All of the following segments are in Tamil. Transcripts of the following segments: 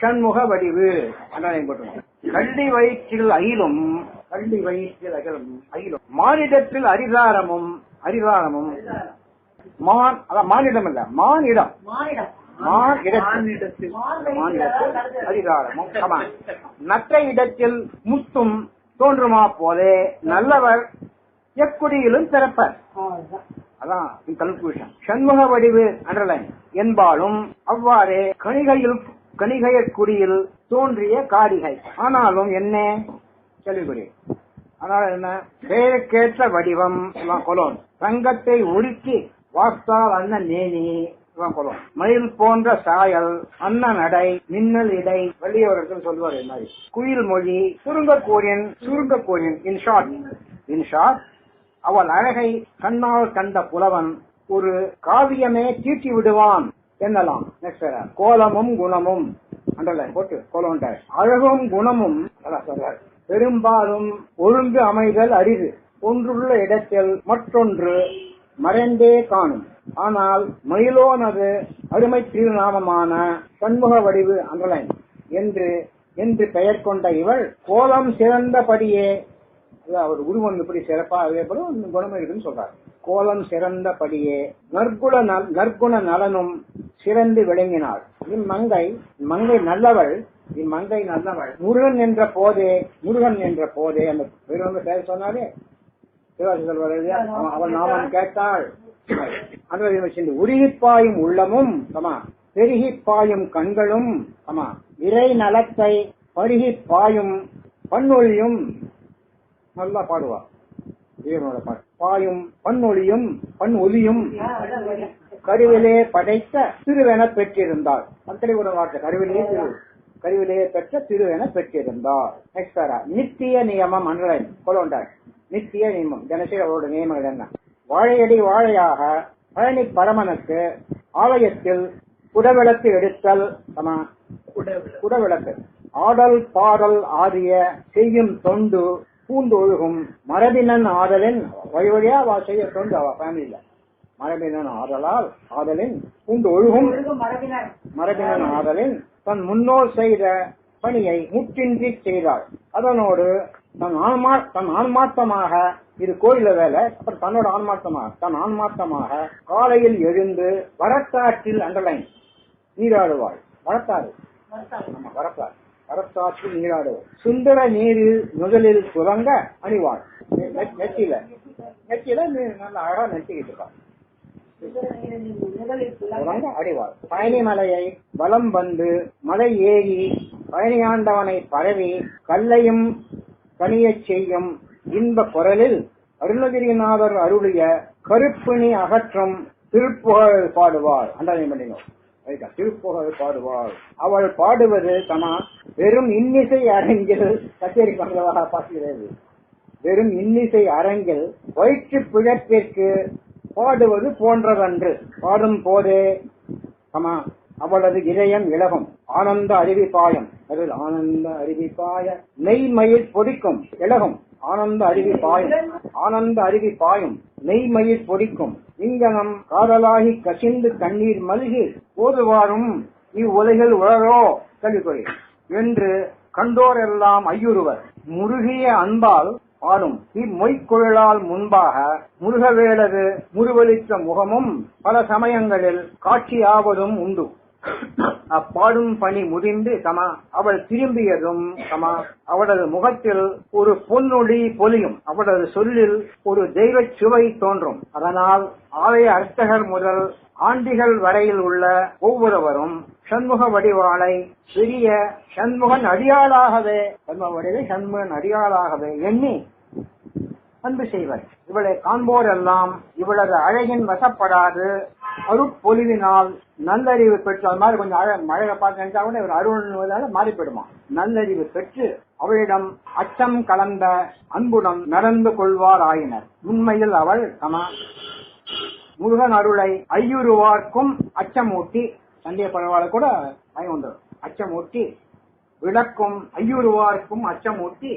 ஷண்முக வடிவு. கள்ளி வயிற்றில் அயிலும் கள்ளி வயிற்றில் அகிலும். அயிலும் மானிடத்தில் அரிதாரமும் அரிதாரமும். மான் அதான் மானிடம் இல்ல மானிடம். அதிகாரமும் நற்ற இடத்தில் முத்தும் தோன்றுமா போலே நல்லவர் எக்குடியிலும் பிறப்பர். அதான். கன்க்ளூஷன் சண்முக வடிவு அண்டர்லைன் என்பாலும் அவ்வாறே கணிகையில் கணிகைய குடியில் தோன்றிய காரிகை ஆனாலும் என்ன? கேள்விக்குறி. ஆனால் என்ன? பெயருக்கேற்ற வடிவம் கொலோன். தங்கத்தை உருக்கி வாஸ்தால் அண்ணன் நேனி இவன் மயில் போன்ற சாயல் அன்ன நடை மின்னல் இடை வெளியவர்கள் சொல்வார் மாதிரி. குயில் மொழி சுருங்க கோரியன் சுருங்க Korean in short in short அவள் அழகை கண்ணால் கண்ட புலவன் ஒரு காவியமே தீட்டி விடுவான். என்னலாம்? நெக்ஸ்ட் கோலமும் குணமும். அண்டர்லைன் போட்டு கோலம் அழகும் குணமும் அதான் பெரும்பாலும் ஒழுங்கு அமைதல் அரிது. ஒன்றுள்ள இடத்தில் மற்றொன்று மறைந்தே காணும். ஆனால் மயிலோனது அருமை திருநாமமான சண்முக வடிவு அண்டர்லைன். என்று என்று பெயர் கொண்ட இவள் கோலம் சிறந்தபடியே அவர் உருவம் எப்படி சிறப்பாக குணம் இருக்குன்னு சொல்றாரு. கோலம் சிறந்தபடியே நற்குண நற்குண நலனும் சிறந்து விளங்கினாள். இம்மங்கை மங்கை நல்லவள் இம்மங்கை நல்லவள். முருகன் என்ற போதே முருகன் என்ற போதே அந்த பெருவங்க பேர் சொன்னாரே சிவாஜி சொல்வார் அவள் நாமன் கேட்டாள். அந்த உருகிப்பாயும் உள்ளமும் சமா பெருகி பாயும் கண்களும் ஆமா இறை நலத்தை பருகி பாயும் பன்னொழியும் நல்லா பாடுவா. இறைவனோட பாட்டு. பாயும் பன்னொழியும் பண் ஒலியும் கருவிலே படைத்த திருவென பெற்றிருந்தாள் அத்தனை ஒரு வார்த்தை கருவிலே திரு கருவிலே பெற்ற திருவென பெற்றிருந்தாள் நெக்ஸ்ட் நித்திய நியமம் அன்றைன். கொலோண்டார். நித்திய நியமம். தினசரி அவரோட நியமங்கள் என்ன? வாழையடி வாழையாக பழனி பரமனுக்கு ஆலயத்தில் குடவிளக்கு எடுத்தல் குடவிளக்கு. ஆடல் பாடல் ஆகிய செய்யும் தொண்டு பூண்டொழுகும் மரபினன் ஆதலின் வழி வழியா அவ செய்ய தொண்டு அவ ஃபேமிலியில மரபினன் ஆதலால் ஆதலின் மரபினர் மரபினன் ஆதலின் தன் முன்னோர் செய்த பணியை முற்றின்றி செய்தாள். அதனோடு தன் ஆன்மா தன் ஆன்மார்த்தமாக இது கோயில வேலை அப்புறம் தன்னோட ஆன்மார்த்தமாக தன் ஆன்மார்த்தமாக காலையில் எழுந்து வரட்டாற்றில் அண்டர்லைன் நீராடுவாள். வரட்டாறு ஆமா, வரப்பாற்றில் நீராடுவாள் சுந்தர நீரில் முதலில் சுரங்க அணிவாள். நெத்தியில நெத்தியில நல்ல அழகா புலவர் உறங்க அடிவாள் பழனிமலையை வலம் வந்து மலை ஏறி பழனியாண்டவனை பரவி கல்லையும் கனியச் செய்யும் இன்ப குரலில் அருணகிரிநாதர் அருளிய கருப்பிணி அகற்றும் திருப்புகழ் பாடுவாள் அண்டனை பண்ணினோம்? திருப்புகழ் பாடுவாள். அவள் பாடுவது தனா வெறும் இன்னிசை அரங்கில் கச்சேரி பண்றதாக பார்க்கிறது. வெறும் இன்னிசை அரங்கில் வயிற்று பிழப்பிற்கு பாடுவது போன்றதன்று. பாடும் போதே சமா அவளது இதயம் இலகும் ஆனந்த அருவிப்பாயம் அதில் ஆனந்த அருவிப்பாய நெய்மயில் பொடிக்கும் இலகும் ஆனந்த அருவிப்பாயும் ஆனந்த அருவி பாயும். மெய்மயிர் பொடிக்கும் இங்கனம் காதலாகி கசிந்து கண்ணீர் மல்கி போதுவாரும் இவ்வுலகில் உழறோ கல்விக்குறை என்று கண்டோரெல்லாம் ஐயுறுவர். முருகிய அன்பால் ஆளும். இம்மொய்க்குழலால் முன்பாக முருகவேலது முருவலித்த முகமும் பல சமயங்களில் காட்சியாவதும் உண்டு. அப்பாடும் பணி முதிர்ந்து சமா அவள் திரும்பியதும் சமா அவளது முகத்தில் ஒரு பொன்னொழி பொலியும் அவளது சொல்லில் ஒரு தெய்வ சுவை தோன்றும். அதனால் ஆலய அர்ச்சகர் முதல் ஆண்டிகள் வரையில் உள்ள ஒவ்வொருவரும் சண்முக வடிவாளை சிறிய சண்முகன் அடியாளாகவே சண்முக வடிவை சண்முகன் அடியாளாகவே எண்ணி அன்பு செய்வர். இவளை காண்போரெல்லாம் இவளது அழகின் வசப்படாது அருட்பொலிவினால் நல்லறிவு பெற்று அது மாதிரி கொஞ்சம் அழ மழையை பார்த்து நினைச்சா கூட இவர் அருள்வதால மாறி போயிடுமா நல்லறிவு பெற்று அவளிடம் அச்சம் கலந்த அன்புடன் நடந்து கொள்வார் ஆயினர் உண்மையில் அவள் சமா முருகன் அருளை ஐயுருவார்க்கும் அச்சமூட்டி சந்தேக பரவாயில்ல கூட பயம் வந்துடும் அச்சமூட்டி விளக்கும் ஐயுருவார்க்கும் அச்சமூட்டி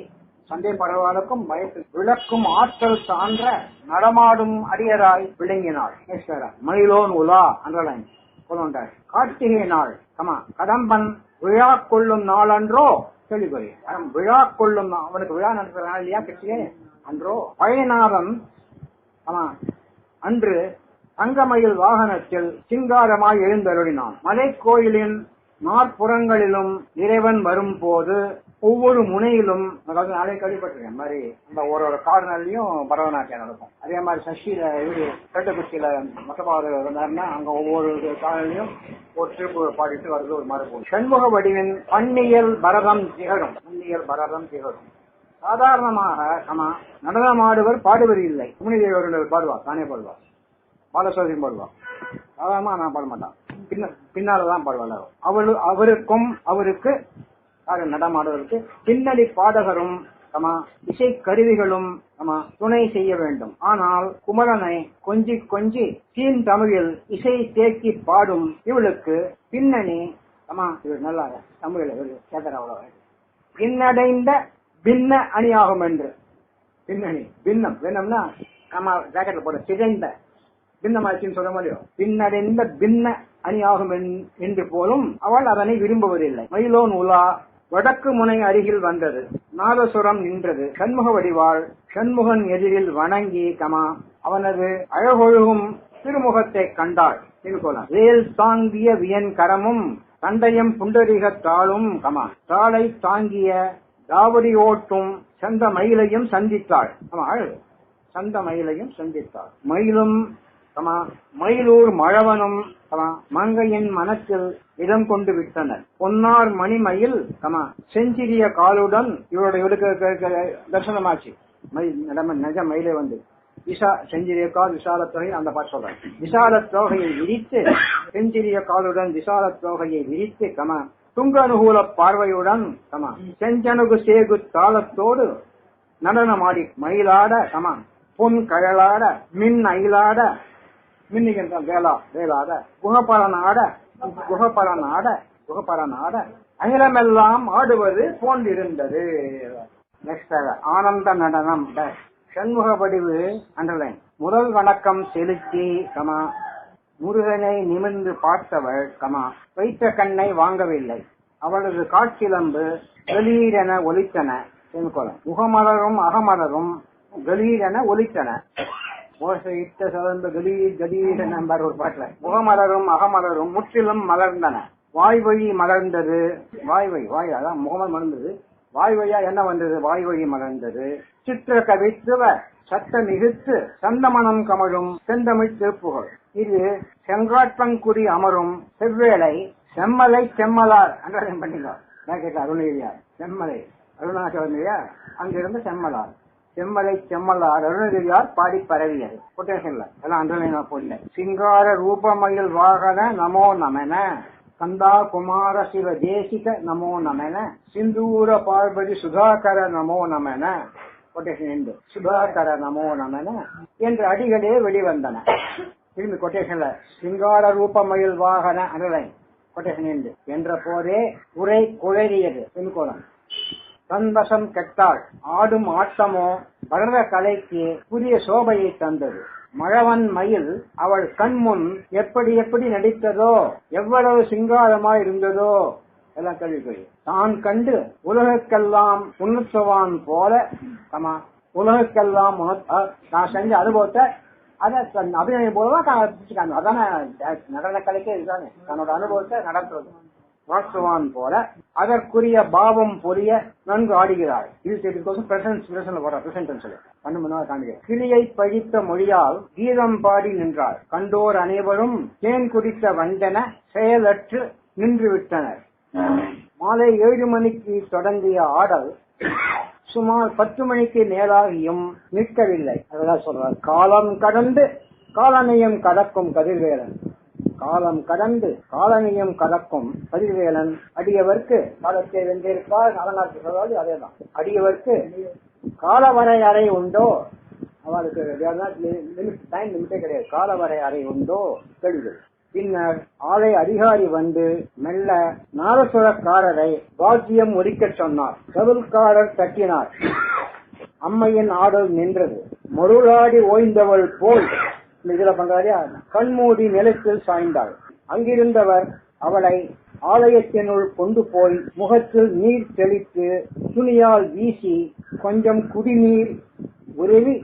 சந்தேக பரவாலுக்கும் பயத்து விளக்கும் ஆற்றல் சான்ற நடமாடும் அடியராய் விளங்கினாள். மயிலோன் உலா அன்றலாஞ்சி கொண்டார் கார்த்திகை நாள். சமா கடம்பன் விழா கொள்ளும் நாள் அன்றோ? அவன் விழா கொள்ளும் அவனுக்கு விழா நடத்துற நாள் இல்லையா கிருஷ்ணே அன்றோ? பழையநாதன் ஆமா அன்று தங்கமயில் வாகனத்தில் சிங்காரமாய் எழுந்தருளினான். மலை கோயிலின் நாற்புறங்களிலும் இறைவன் வரும்போது ஒவ்வொரு முனையிலும் அதாவது நாளே கேள்விப்பட்டிருக்கேன் மாதிரி இந்த ஒரு ஒரு கார்னர்லயும் பரதநாட்டியம் நடக்கும். அதே மாதிரி சஷ்டியில இது கட்டுக்குச்சியில மொத்தமாக இருந்தாருன்னா அங்க ஒவ்வொரு கார்னர்லயும் ஒரு திருப்பு பாடிட்டு வருது ஒரு மாதிரி போகும். சண்முக வடிவின் பன்னியல் பரதம் திகழும். பன்னியல் பரதம் திகழும். சாதாரணமாக ஆமா நடனமாடுவர் பாடுவர் இல்லை. முனிதேவர் பாடுவார் தானே பாடுவார். பாலசோதியம் பாடுவார். சாதாரணமா நான் பாட மாட்டான் பின்ன பின்னாலதான் பாடுவாளர் அவள் அவருக்கும் அவருக்கு நடமாடுவதற்கு பின்னணி பாடகரும் தமா இசை கருவிகளும் நம்ம துணை செய்ய வேண்டும். ஆனால் குமரனை கொஞ்சி கொஞ்சி தீன் தமிழில் இசை தேக்கி பாடும் இவளுக்கு பின்னணி ஆமா இவர் நல்லா தமிழில் இவர் கேட்கிற அவ்வளவு. பின்னடைந்த பின்ன அணியாகும் என்று. பின்னணி பின்னம் பின்னம்னா நம்ம ஜாக்கெட்ல போட சிதைந்த பின்னமாச்சின்னு சொல்ல முடியும் பின்னடைந்த பின்ன அணியாகும் என்- என்று போலும் அவள் அதனை விரும்புவதில்லை. மயிலோன் உலா வடக்கு முனை அருகில் வந்தது. நாதசுரம் நின்றது. சண்முக வடிவாள் சண்முகன் எதிரில் வணங்கி கமா அவனது அழகொழுகும் திருமுகத்தை கண்டாள். திருக்கோலம் வேல் தாங்கிய வியன் கரமும் தண்டயம் புண்டரிக தாளும் கமா. தாளை தாங்கிய தாவடி ஓட்டும் சந்த மயிலையும் சந்தித்தாள். ஆமா சந்த மயிலையும் சந்தித்தாள். மயிலும் சமா மயிலூர் மழவனும் சமா மங்கையின் மனத்தில் இடம் கொண்டு விட்டனர். பொன்னார் மணிமயில் சமா செஞ்சிரிய காலுடன் இவருடைய இவருக்கு க- நிஜ மயிலே வந்து. விஷா செஞ்சிரிய கால் விசால தொகை அந்த பாட்டு சொல்றேன் விசால தொகையை விரித்து செஞ்சிரிய காலுடன் விசால தொகையை விரித்து கமா துங்க அனுகூல பார்வையுடன் கமா செஞ்சனுகு சேகு தாளத்தோடு நடனமாடி மயிலாட கமா பொன் கழலாட மின் அயிலாட மின்னுகின்ற வேளா வேளாட குகப்பரனாட குகப்பரனாட குகப்பரனாட அகிலமெல்லாம் ஆடுவது போன்றிருந்தது. நெக்ஸ்ட் ஆனந்த நடனம். சண்முக வடிவு அண்டர்லைன் முதல் வணக்கம் செலுத்தி கமா. முருகனை நிமிர்ந்து பார்த்தவள் கமா. வைத்த கண்ணை வாங்கவில்லை. அவளது காட்சிலம்பு கலீரென ஒலித்தன. செமிகோலன். முகமலரும் அகமலரும் கலீரென ஒலித்தன. ஓசையிட்ட சதந்த கலீ கலீர் நம்பர் ஒரு பாட்டுல. முகமலரும் அகமலரும் முற்றிலும் மலர்ந்தன. வாய் வழி மலர்ந்தது. வாய் வழி வாய் அதான் முகமல் மலர்ந்தது. வாய் வழியா என்ன வந்தது? வாய் வழி மலர்ந்தது. சித்திர கவித்துவ சத்த மிகுத்து சந்தமனம் கமழும் செந்தமிழ் திருப்புகழ். இது செங்காட்டங்குடி அமரும் செவ்வேளை செம்மலை செம்மலார். அன்றதை பண்ணினார் நான் கேட்க அருணகிரியார். செம்மலை. அருணாச்சலம் அங்கிருந்து செம்மலார். செம்மலை செம்மலார் அருணகிரியார் பாடி பரவியது. கொட்டேஷன்ல எல்லாம் அன்றனை நான் போடல சிங்கார ரூபமயில் வாகன நமோ நமன. கந்தா குமார சிவ தேசிக நமோ நமன. சிந்தூர பார்வதி சுதாகர நமோ நமன. கொட்டேஷன் என்று சுதாகர நமோ நமன என்ற அடிகளே வெளிவந்தன. திரும்பி கொட்டேஷன்ல சிங்கார ரூபமயில் வாகன அருளை கொட்டேஷன் என்று என்ற போதே உரை குழறியது. செமிகோலம் தன்வசம் கெட்டாள். ஆடும் ஆட்டமோ பரத கலைக்கு புதிய சோபையை தந்தது. மழவன் மயில் அவள் கண்முன் எப்படி எப்படி நடித்ததோ எவ்வளவு சிங்காரமாய் இருந்ததோ எல்லாம் கேள்விக்குறி தான் கண்டு உலகக்கெல்லாம் உணர்த்துவான் போல ஆமா உலகக்கெல்லாம் நான் செஞ்ச அனுபவத்தை அதை அபிநயம் போலதான் அதான நடன கலைக்கே இதுதானே. தன்னோட அனுபவத்தை நடத்துறது. உணர்த்துவான் போல அதற்குரிய பாவம் புரிய நன்கு ஆடுகிறார் இது பிரசன்ஸ் பிரசன்ல கிளியை பழித்த மொழியால் கீதம் பாடி நின்றார். கண்டோர் அனைவரும் தேன் குடித்த வந்தன செயலற்று நின்று விட்டனர் மாலை ஏழு மணிக்கு தொடங்கிய ஆடல் சுமார் பத்து மணிக்கு மேலாகியும் நிற்கவில்லை. அதெல்லாம் சொல்றார் காலம் கடந்து காலனையும் கடக்கும் கதிர்வேலன். காலம் கடந்து காலனியம் கடக்கும் பதிவேலன் அடியவர்க்கு காலத்தை வென்றிருப்பார். அலங்காரத்தை சொல்வது அதேதான். அடியவர்க்கு காலவரை அறை உண்டோ? அவருக்கு டைம் லிமிட்டே கிடையாது. காலவரை அறை உண்டோ? கேள்விகள் பின்னர் ஆலை அதிகாரி வந்து மெல்ல நாரசுரக்காரரை பாக்கியம் ஒலிக்க சொன்னார். கவில்காரர் தட்டினார். அம்மையின் ஆடல் நின்றது. மருளாடி ஓய்ந்தவள் போல் இந்த இதுல பண்றாரியா கண்மூடி நிலத்தில் சாய்ந்தாள். அங்கிருந்தவர் அவளை ஆலயத்தினுள் கொண்டு போய் முகத்தில் நீர் தெளித்து துணியால் வீசி கொஞ்சம் குடிநீர் உருவி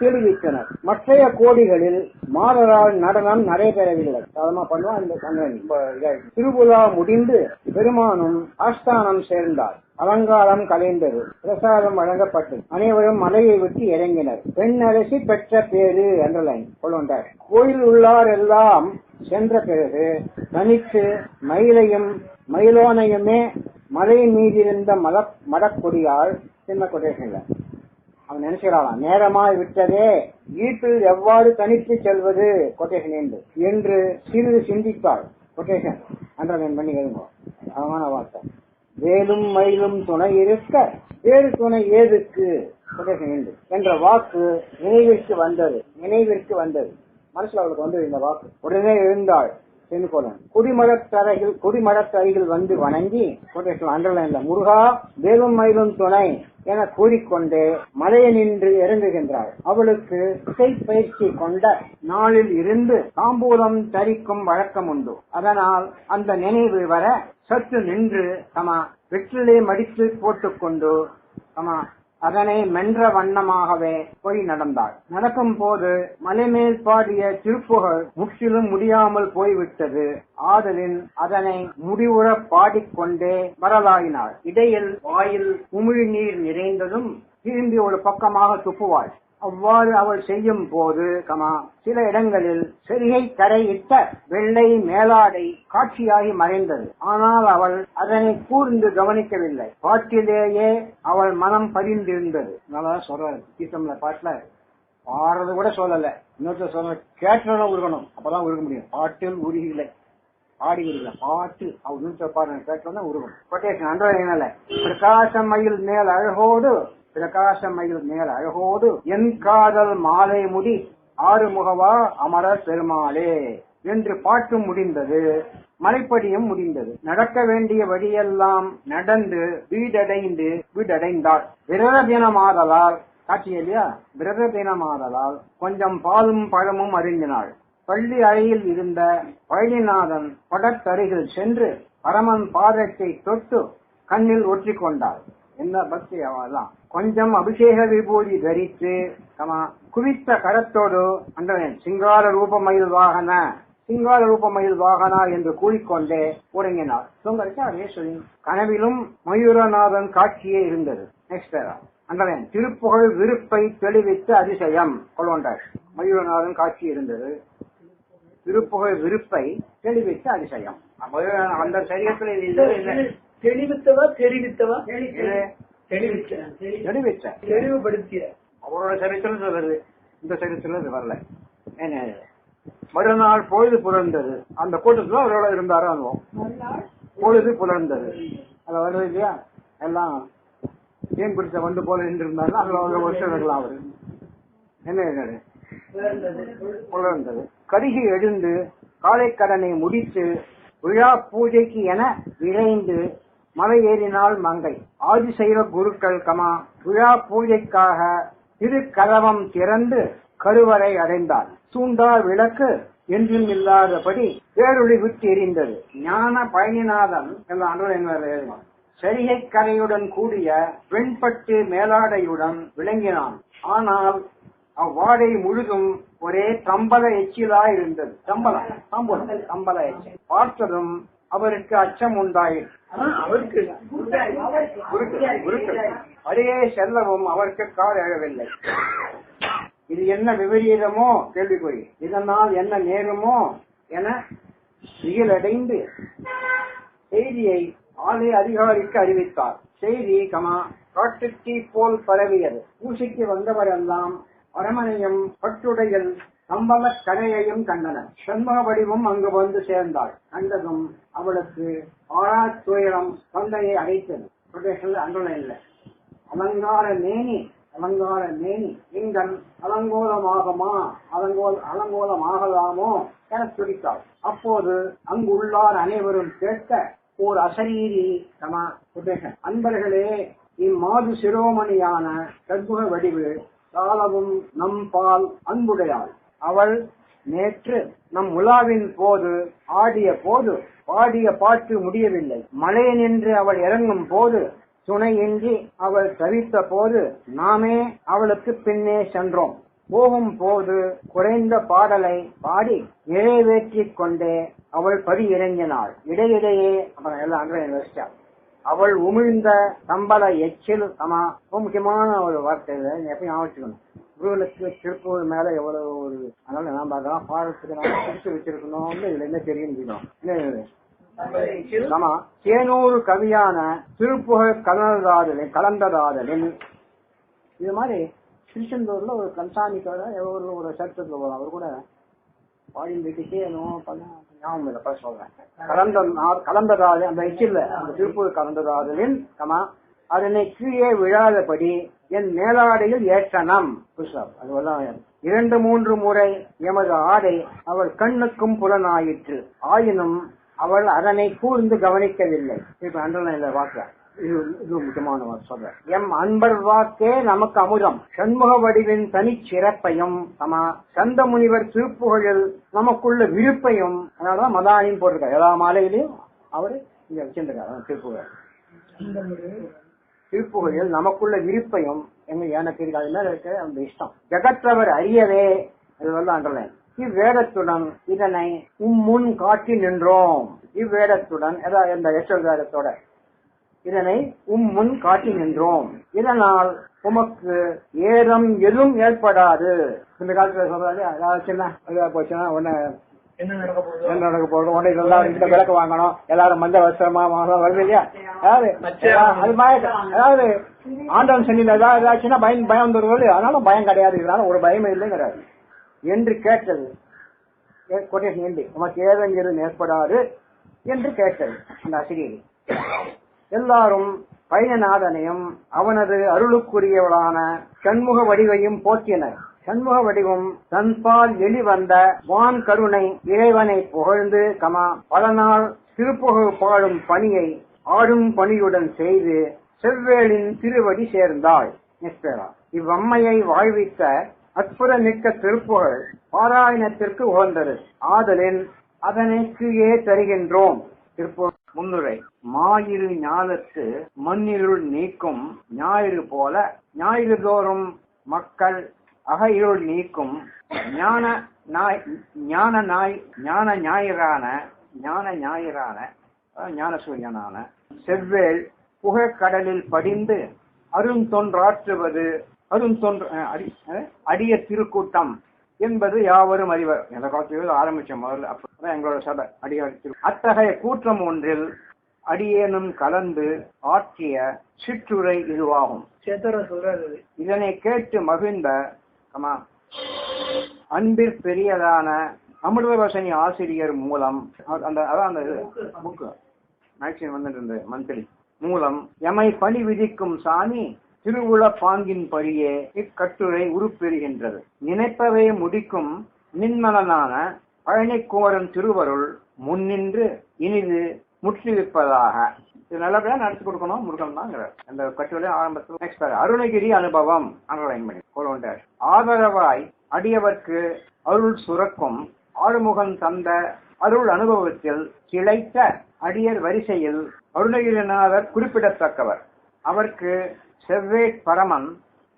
தெளிவித்தனர். மற்றைய கோடிகளில் மாதரால் நடனம் நடைபெறவில்லை. சாதமா பண்ணுவான் அந்த திருவிழா முடிந்து பெருமானும் ஆஸ்தானம் சேர்ந்தார். அலங்காரம் கலைந்தது. பிரசாதம் வழங்கப்பட்டது அனைவரும் மலையை விட்டு இறங்கினர். பெண் அரசி பெற்ற பேரு என்றலைன் கொள்வந்தார். கோயில் உள்ளார் எல்லாம் சென்ற பிறகு தனித்து மயிலையும் மயிலோனையுமே மலை மீதிருந்த மல மடக்கொடியால் சின்ன கொடைகள் அவன் நினைச்சுக்கிறான் நேரமாய் விட்டதே. வீட்டில் எவ்வாறு தனித்து செல்வது? கொட்டேஷன் என்று என்று சிறிது சிந்தித்தாள் கொட்டேஷன் அண்டர்லைன் பண்ணி எழுதுங்க அவமான வார்த்தை. வேலும் மயிலும் துணை இருக்க வேறு துணை ஏதுக்கு? என்று என்ற வாக்கு நினைவிற்கு வந்தது. நினைவிற்கு வந்தது. மனசுல அவளுக்கு வந்தது இந்த வாக்கு. உடனே இருந்தாள் எழுந்தாள் சென்கோலன் குடிமரத்தரையில் குடிமரத்தரையில் வந்து வணங்கி கொட்டேஷன் அண்டர்லைன்ல முருகா வேலும் மயிலும் துணை என கூறிக்கொண்டு மலையை நின்று இறங்குகின்றாள். அவளுக்கு இசை பயிற்சி கொண்ட நாளில் இருந்து தாம்பூலம் தரிக்கும் வழக்கம் உண்டு. அதனால் அந்த நினைவு வர சற்று நின்று தமா வெற்றிலே மடித்து போட்டுக்கொண்டு தமா அதனை மென்ற வண்ணமாகவே போய் நடந்தாள். நடக்கும் போது மலைமேல் பாடிய திருப்புகழ் முற்றிலும் முடியாமல் போய்விட்டது. ஆதலின் அதனை முடிவுற பாடிக்கொண்டே வரலாயினாள். இடையில் வாயில் உமிழ்நீர் நிறைந்ததும் திரும்பி ஒரு பக்கமாக துப்புவாள். அவ்வாறு அவள் செய்யும் போது கமா சில இடங்களில் செரிகை தரையிட்ட வெள்ளை மேலாடை காட்சியாகி மறைந்தது. ஆனால் அவள் அதனை கூர்ந்து கவனிக்கவில்லை. பாட்டிலேயே அவள் மனம் பதிந்திருந்தது. நல்லா சொல்றாரு கீர்த்தம்ல பாட்டுல பாடுறது கூட சொல்லல. இன்னொருத்தர் சொல்ற கேட்டதான் உருகணும். அப்பதான் உருக முடியும். பாட்டில் உருகில்லை பாடி உருகல பாட்டு. அவர் நிறுத்த பாருங்க கேட்டோம்னா உருகணும். கொட்டேஷன் அன்றல பிரகாசம் மயில் மேல் அழகோடு பிரகாசமயில் மேல் அழகோடு என் காதல் மாலை முடி ஆறுமுகவா அமரர் பெருமாளே என்று பாட்டு முடிந்தது. மலைப்படியும் முடிந்தது. நடக்க வேண்டிய வழியெல்லாம் நடந்து வீடடைந்து வீடடைந்தாள். விரத தினமாதலால் காட்சி இல்லையா? விரத தினமாதலால் கொஞ்சம் பாலும் பழமும் அறிஞ்சினாள் பள்ளி அறையில் இருந்த பழனிநாதன் படத்தருகில் சென்று பரமன் பாதத்தை தொட்டு கண்ணில் ஒற்றிக்கொண்டாள். என்ன பக்தி அவெல்லாம் கொஞ்சம் அபிஷேக விபூதி தரித்து கமா குவித்த கரத்தோடு அன்றவன் சிங்கார ரூபமயில் வாகன சிங்கார ரூபமயில் வாகனா என்று கூறிக்கொண்டே உறங்கினார் தூங்கறச்சு அதே சொல்லி கனவிலும் மயூரநாதன் காட்சியே இருந்தது. நெக்ஸ்ட் அன்றவன் திருப்புகழ் விருப்பை தெளிவித்து அதிசயம் கொள்வண்டார் மயூரநாதன் காட்சி இருந்தது. திருப்புகழ் விருப்பை தெளிவித்த அதிசயம். அந்த சரீரத்தில் தெளிவித்தவா தெரிவித்தவா? இது தெளிவித்த தெளிவித்த தெளிவுபடுத்திய. அவரோட சரித்திரத்துல வருது இந்த சரித்திரத்துல இது வரல. மறுநாள் பொழுது புலர்ந்தது. அந்த கூட்டத்துல அவரோட இருந்தாரு அனுபவம் பொழுது புலர்ந்தது. அதுல வருது இல்லையா? எல்லாம் தேன் பிடிச்ச வந்து போல நின்று இருந்தாரு. அதுல ஒரு வருஷம் இருக்கலாம் அவரு. என்ன என்னது புலர்ந்தது. கருகி எழுந்து காலைக்கடனை முடித்து விழா பூஜைக்கு என விரைந்து மலை ஏறினால் மங்கை. ஆதிசைவ குருக்கள் கமா விழா பூஜைக்காக திரு கதவம் திறந்து கருவறை அடைந்தார். சூண்டா விளக்கு என்றும் இல்லாதபடி பேரொளி விட்டு எரிந்தது. ஞான பழனிநாதன் என்ற சரிகை கரையுடன் கூடிய வெண்பட்டு மேலாடையுடன் விளங்கினான். ஆனால் அவ்வாடை முழுதும் ஒரே தம்பல எச்சிலாய் இருந்தது தம்பலம் தாம்பூலம் தம்பல எச்சில் பார்த்ததும் அவருக்கு அச்சம் உண்டாயிற்று. அருகே செல்லவும் அவருக்கு கால் எழவில்லை இது என்ன விபரீதமோ? கேள்விக்குறி. இதனால் என்ன நேருமோ? என திகிலடைந்து செய்தியை ஆலய அதிகாரிக்கு அறிவித்தார். செய்தி கமா காட்டுத்தீ போல் பரவியது. ஊசிக்கு வந்தவரெல்லாம் அரமனையும் பட்டுடையில் கம்பள கரையையும் கண்டனர். சண்முக வடிவம் அங்கு வந்து சேர்ந்தாள். கண்டதும் அவளுக்கு ஆழா துயரம் தொண்டையை அடைத்தது. கொட்டேஷன்ல அன்றுல இல்லை. அலங்கார மேனி அலங்கார மேனி எங்கள் அலங்கோலமாகமா அலங்கோல் அலங்கோலமாகலாமோ என துடித்தாள் அப்போது அங்குள்ளார் அனைவரும் கேட்க ஓர் அசரீரி கமா கொட்டேஷன் அன்பர்களே இம்மாது சிரோமணியான சண்முக வடிவு காலமும் நம் பால் அன்புடையாள். அவள் நேற்று நம் உலாவின் போது ஆடிய போது பாடிய பாட்டு முடியவில்லை. மழை நின்று அவள் இறங்கும் போது துணையின்றி அவள் தவித்த போது நாமே அவளுக்கு பின்னே சென்றோம். போகும் போது குறைந்த பாடலை பாடி நிறைவேற்றிக் கொண்டே அவள் படி இறங்கினாள். இடையிடையே அவன் எல்லாம் அங்கே வச்சிட்டாள் அவள் உமிழ்ந்த சம்பள எச்சில் சமா ரொம்ப முக்கியமான ஒரு வார்த்தை எப்பயும் ஆவச்சுக்கணும் வச்சுக்கணும் திருப்பூர் மேல எவ்வளவு ஒரு அதனால நாம அதெல்லாம் பாடத்துக்கு நாம பிடிச்சு வச்சிருக்கணும்னு இதுல என்ன தெரியும்? ஆமா. தேனூறு கவியான திருப்புகழ் கலந்ததாதலின் கலந்ததாதலின் இது மாதிரி திருச்செந்தூர்ல ஒரு கன்சாமி ஒரு ஒரு சரித்திரத்துல போகலாம். அவர் கூட பாடி வீட்டுக்கே என்னவோ பண்ண ஞாபகம் இல்லை. பல சொல்றேன். கலந்த நா- கலந்ததாது அந்த எச்சில்ல அந்த திருப்பூர் கலந்ததாதலின் கமா அதனை கீழே விழாதபடி என் மேலாடையில் ஏற்றனம் அதுவெல்லாம் இரண்டு மூன்று முறை எமது ஆடை அவள் கண்ணுக்கும் புலனாயிற்று. ஆயினும் அவள் அதனை கூர்ந்து கவனிக்கவில்லை. இப்ப அண்டர்லைன்ல வாக்க இது முக்கியமான சொல்றேன். எம் அன்பர் வாக்கே நமக்கு அமுதம். சண்முக வடிவின் தனிச் சிறப்பையும் சமா சந்த முனிவர் திருப்புகழில் நமக்குள்ள விருப்பையும் அதனாலதான் மதானியும் போட்டிருக்காரு. எல்லா மாலையிலையும் அவரு இங்க வச்சிருக்காரு திருப்புகழ். திருப்புகழில் நமக்குள்ள விருப்பையும் எங்க எனக்கு இருக்கு அது மேல இருக்க அந்த இஷ்டம். ஜெகற்றவர் அறியவே வந்து அன்றலேன் இவ்வேடத்துடன் இதனை உம் முன் காட்டி நின்றோம். இவ்வேடத்துடன் இந்த எச்சல் இதனை உம் முன் காட்டி நின்றோம். இதனால் உமக்கு ஏதம் எதுவும் ஏற்படாது. இந்த காலத்துல சொல்றாரு அதாவது சின்ன போச்சுன்னா உடனே என்ன நடக்க போகுது? என்ன நடக்க போறோம் உடனே எல்லாரும் இந்த விளக்கு வாங்கணும். எல்லாரும் மஞ்சள் வாங்கணும் வருது இல்லையா? அதாவது அது மாதிரி அதாவது ஆண்டவன் சனியில் ஏதாவது ஏதாச்சுன்னா பயம் பயம் வந்துடுவது அதனால பயம் கிடையாது. இதனால ஒரு பயமே இல்லைங்கிறாரு. என்று கேட்டது. கொட்டேஷன் ஏண்டி? உமக்கு ஏதெங்கிலும் ஏற்படாது என்று கேட்டது. அந்த அசிரியர். எல்லாரும் பயனநாதனையும் அவனது அருளுக்குரியவளான சண்முக வடிவையும் போற்றினர் சண்முக வடிவம் தன்பால் வெளிவந்த வான் கருணை இறைவனை புகழ்ந்து கமா பல நாள் திருப்புகழ் பாடும் பணியை ஆடும் பணியுடன் செய்து செவ்வேளின் திருவடி சேர்ந்தாள். நிஸ்பேரா இவ்வம்மையை வாழ்வித்த அற்புத மிக்க திருப்புகழ் பாராயணத்திற்கு உகந்தது. ஆதலின் அதனைக்குயே தருகின்றோம். திருப்புகழ் முன்னுரை. மாயிரு ஞானத்து மண்ணிருள் நீக்கும் ஞாயிறு போல ஞாயிறு தோறும் மக்கள் அக இருள் நீக்கும் ஞான நாய் ஞான நாய் ஞான ஞாயிறான ஞான ஞாயிறான ஞான சூரியனான செவ்வேள் புகழ்கடலில் படிந்து அருந்தொன்றாற்றுவது அருந்தொன்று அஹ், அடி அஹ், அடிய திருக்கூட்டம் என்பது யாவரும் அறிவர். எந்த காலத்திலும் ஆரம்பிச்ச முதல்ல அப்பதான் எங்களோட சபை அடியார் திரு அத்தகைய கூற்றம் ஒன்றில் அடியேனும் கலந்து ஆற்றிய சிற்றுரை இதுவாகும். இதனை கேட்டு மகிழ்ந்த கமா அன்பிற் பெரியதான அமிர்தவசனி ஆசிரியர் மூலம் அந்த அதான் அந்த புக்கு மேக்சிமம் வந்துட்டு இருந்தது மந்த்லி மூலம் எமை பணி விதிக்கும் சாமி திருவுள பாங்கின் படியே இக்கட்டுரை உருப்பெறுகின்றது. நினைப்பவே முடிக்கும் நின்மலனான பழனிக்கோரன் திருவருள் முன்னின்று இனிது முற்றுவிப்பதாக இது நல்லபடியா நடத்தி கொடுக்கணும் முருகன் தாங்கிறார் அந்த கட்டுரை ஆரம்பத்தில் நெக்ஸ்ட் அருணகிரி அனுபவம் அண்டர்லைன் பண்ணி ஆதரவாய் அடியவர்க்கு அருள் சுரக்கும் ஆறுமுகன் தந்த அருள் அனுபவத்தில் கிளைத்த அடியர் வரிசையில் அருணகிரிநாதர் குறிப்பிடத்தக்கவர். அவருக்கு செவ்வேட் பரமன்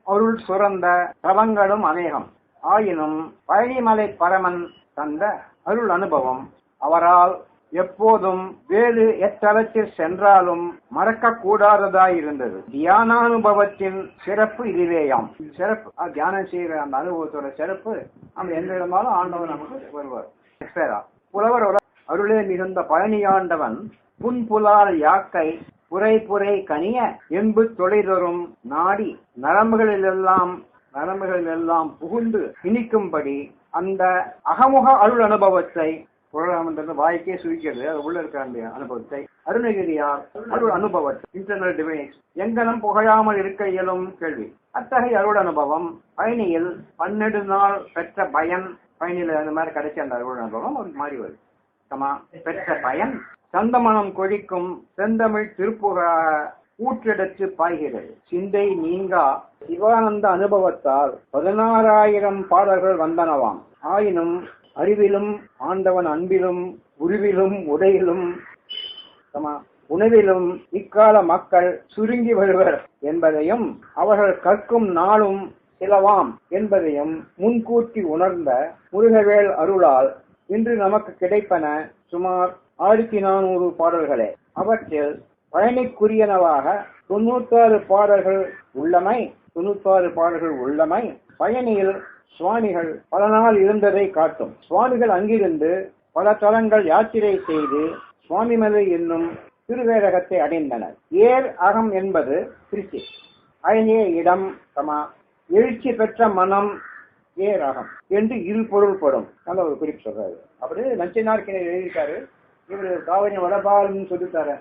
அருள் சுரந்த தவங்களும் அநேகம். ஆயினும் பழனிமலை பரமன் தந்த அருள் அனுபவம் அவரால் எப்போதும் வேறு எத்தலத்தில் சென்றாலும் மறக்க கூடாததாய் இருந்தது தியானானுபவத்தின் சிறப்பு இதுவேயாம். சிறப்பு தியானம் செய்யற அந்த அனுபவத்தோட சிறப்பு நம்ம எந்த இடமாலும் ஆண்டவன் நமக்கு வருவார். எக்ஸ்பேரா புலவர் அருளே மிகுந்த பழனியாண்டவன் புன்புலால் யாக்கை புரை புரை கனிய என்பு தொலைதொரும் நாடி நரம்புகளிலெல்லாம் நரம்புகளிலெல்லாம் புகுந்து இனிக்கும்படி அந்த அகமுக அருள் அனுபவத்தை புலராமன்றது வாய்க்கே சுவிக்கிறது அது உள்ள இருக்க அந்த அனுபவத்தை. அருணகிரியார் அருள் அனுபவத்தை. இன்டர்னல் டிவைன்ஸ் எங்கனம் புகழாமல் இருக்க இயலும் கேள்வி. அத்தகைய அருள் அனுபவம் பயணியில் பன்னெண்டு நாள் பெற்ற பயன். பயணியில் அந்த மாதிரி கிடைச்ச அந்த அருள் அனுபவம் ஒரு மாறி வருது. பெற்ற பயன். சந்தமனம் கொழிக்கும் செந்தமிழ் திருப்புகழ ஊற்றெடுத்து பாய்கிறது. சிந்தை நீங்கா சிவானந்த அனுபவத்தால் பதினாறாயிரம் பாடல்கள் வந்தனவாம். ஆயினும் அறிவிலும் ஆண்டவன் அன்பிலும் உருவிலும் உடையிலும் உணவிலும் இக்கால மக்கள் சுருங்கி வருவர் என்பதையும் அவர்கள் கற்கும் நாளும் சிலவாம் என்பதையும் முன்கூட்டி உணர்ந்த முருகவேல் அருளால் இன்று நமக்கு கிடைப்பன சுமார் ஆயிரத்தி நானூறு பாடல்களே. அவற்றில் பயணிக்குரியனவாக தொண்ணூத்தாறு பாடல்கள் உள்ளமை தொண்ணூத்தாறு பாடல்கள் உள்ளமை பயணியில் சுவாமிகள் பல நாள் இருந்ததை காட்டும். சுவாமிகள் அங்கிருந்து பல தலங்கள் யாத்திரை செய்து சுவாமிமலை என்னும் திருவேரகத்தை அடைந்தனர். ஏர் அகம் என்பது திருச்சி. அழகிய இடம் சமா எழுச்சி பெற்ற மனம் ஏர் அகம் என்று இரு பொருள்படும் நல்ல ஒரு குறிப்பு சொல்றாரு. அப்படி நச்சினார்கிணை எழுதியிருக்காரு. இவர் காவிரி வடபால்னு சொல்லிட்டாரு.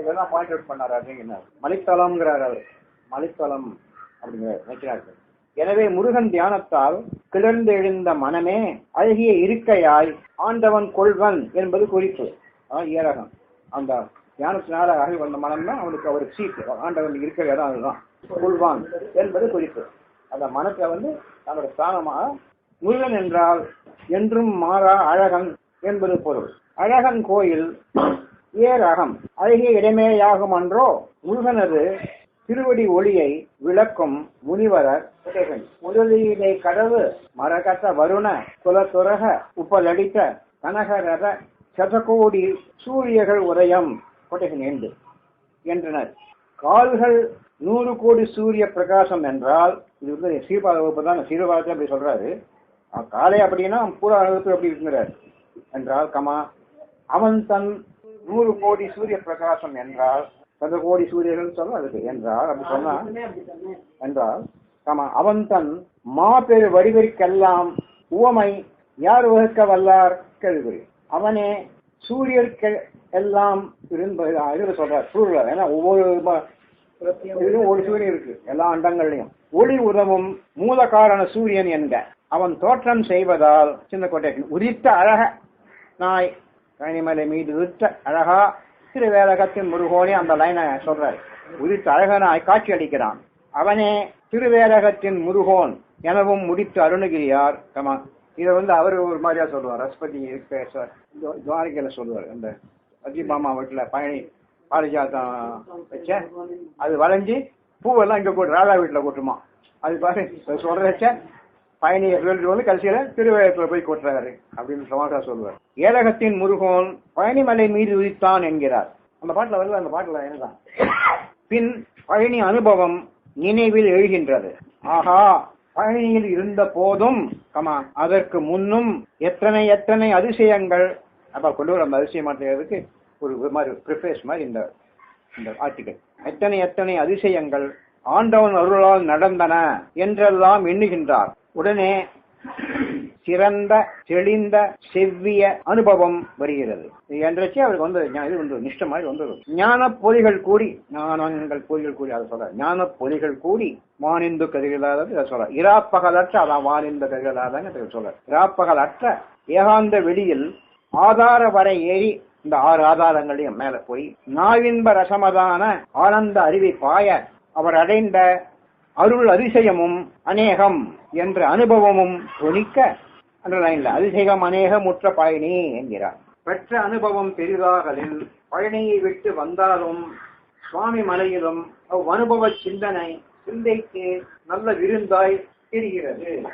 இதெல்லாம் பாயிண்ட் அவுட் பண்ணாரு அப்படிங்கிறார் மலைத்தளம்ங்கிறார் அவர். மலைத்தளம் அப்படிங்கிறார். நச்சினார்கிணை எனவே முருகன் தியானத்தால் கிளர்ந்து எழுந்த மனமே அழகிய இருக்கையாய் ஆண்டவன் கொள்வன் என்பது குறிப்பு. அதான் ஏரகம். அந்த தியானத்தினால அழகி வந்த மனம் தான் அவனுக்கு அவர் சீட்டு ஆண்டவன் இருக்கிற இடம் அதுதான். கொள்வான் என்பது குறிப்பு. அந்த மனத்தை வந்து தன்னோட ஸ்தானமாக முருகன் என்றால் என்றும் மாறா அழகன் என்பது பொருள். அழகன் கோயில் ஏரகம். அழகிய இடமேயாகும் அன்றோ முருகனது திருவடி ஒளியை விளக்கும் முனிவரர் உடைகள். முதலீடை கடவு மரகத வருண குலத்துரக உப்பலடித்த கனகரத சதகோடி சூரியகள் உதயம் கொட்டைகள் என்று என்றனர். கால்கள் நூறு கோடி சூரிய பிரகாசம் என்றால் இது வந்து சீர்பாத வகுப்பு தான் சீர்பாதத்தை அப்படி சொல்றாரு. காலை அப்படின்னா பூரா வகுப்பு அப்படி இருக்கிறார் என்றால் கமா அவன் தன் நூறு கோடி சூரிய பிரகாசம் என்றால் சத கோடி சூரியர்கள் அதுக்கு என்றால் அப்படி சொன்னா என்றால் கமா அவன் தன் மாபெரு வடிவிற்கெல்லாம் உவமை யார் வகுக்க வல்லார்? கேள்வி அவனே சூரியர்க்கு எல்லாம் இருந்த இதுல சொல்றார் சூரியர். ஏன்னா ஒவ்வொரு இதுலயும் ஒரு சூரியன் இருக்கு எல்லா அண்டங்கள்லயும். ஒளி உதவும் மூல காரண சூரியன் என்க. அவன் தோற்றம் செய்வதால் சின்ன கோட்டை உதித்த அழக நாய் கனிமலை மீது உதித்த அழகா திருவேலகத்தின் முருகோனே அந்த லைனை சொல்றாரு. உதித்த அழகனாய் காட்சி அளிக்கிறான் அவனே திருவேலகத்தின் முருகோன் எனவும் முடித்து அருணகிரியார் கமா இதை வந்து அவர் ஒரு மாதிரியா சொல்லுவார். ரஸ்பதி பேசுவார் துவாரிகையில சொல்லுவார். அந்த அஜிமாமா வீட்டுல பழனி பாரிஜாத்தம் வச்ச அது வளைஞ்சு பூவெல்லாம் இங்க கூட்டு ராதா வீட்டுல கூட்டுமா. அது பாரு சொல்றேச்ச வச்ச வந்து கடைசியில திருவேலத்துல போய் கொட்டுறாரு அப்படின்னு சமாசா சொல்லுவார். ஏலகத்தின் முருகோன் பழனிமலை மீது உதித்தான் என்கிறார். அந்த பாட்டுல வருது அந்த பாட்டுல என்னதான்? பின் பழனி அனுபவம் நினைவில் எழுகின்றது. ஆஹா பழனியில் இருந்த போதும் கமா அதற்கு முன்னும் எத்தனை எத்தனை அதிசயங்கள். அப்ப கொண்டு வர அந்த அதிசயமாட்டுறதுக்கு ஒரு ஒரு மாதிரி ப்ரிஃபேஸ் மாதிரி இந்த இந்த ஆர்டிகல் எத்தனை எத்தனை அதிசயங்கள் ஆண்டவன் அருளால் நடந்தன என்றெல்லாம் எண்ணுகின்றார். உடனே சிறந்த தெளிந்த செவ்விய அனுபவம் வருகிறது. என்றச்சு அவருக்கு வந்து இது வந்து நிஷ்ட மாதிரி வந்தது. ஞான பொறிகள் கூடி ஞானங்கள் பொறிகள் கூடி அதை சொல்ற ஞான பொறிகள் கூடி வானிந்து கதிரில்லாதது இதை சொல்ற இராப்பகலற்ற அதான் வானிந்த கதிர்களாதாங்க சொல்ற இராப்பகலற்ற ஏகாந்த வெளியில் ஆதார வரை ஏறி இந்த ஆறு ஆதாரங்களையும் மேல போய் நாவின்ப ரசமதான ஆனந்த அறிவை பாய அவர் அடைந்த அருள் அதிசயமும் அநேகம் என்ற அனுபவமும் துணிக்க அந்த லைன்ல அதிசயம் அநேகம் முற்ற பயணி என்கிறார். பெற்ற அனுபவம் பெரிதாகலில் பழனியை விட்டு வந்தாலும் சுவாமி மலையிலும் அவ்வனுபவ சிந்தனை சிந்தைக்கு நல்ல விருந்தாய் தெரிகிறது.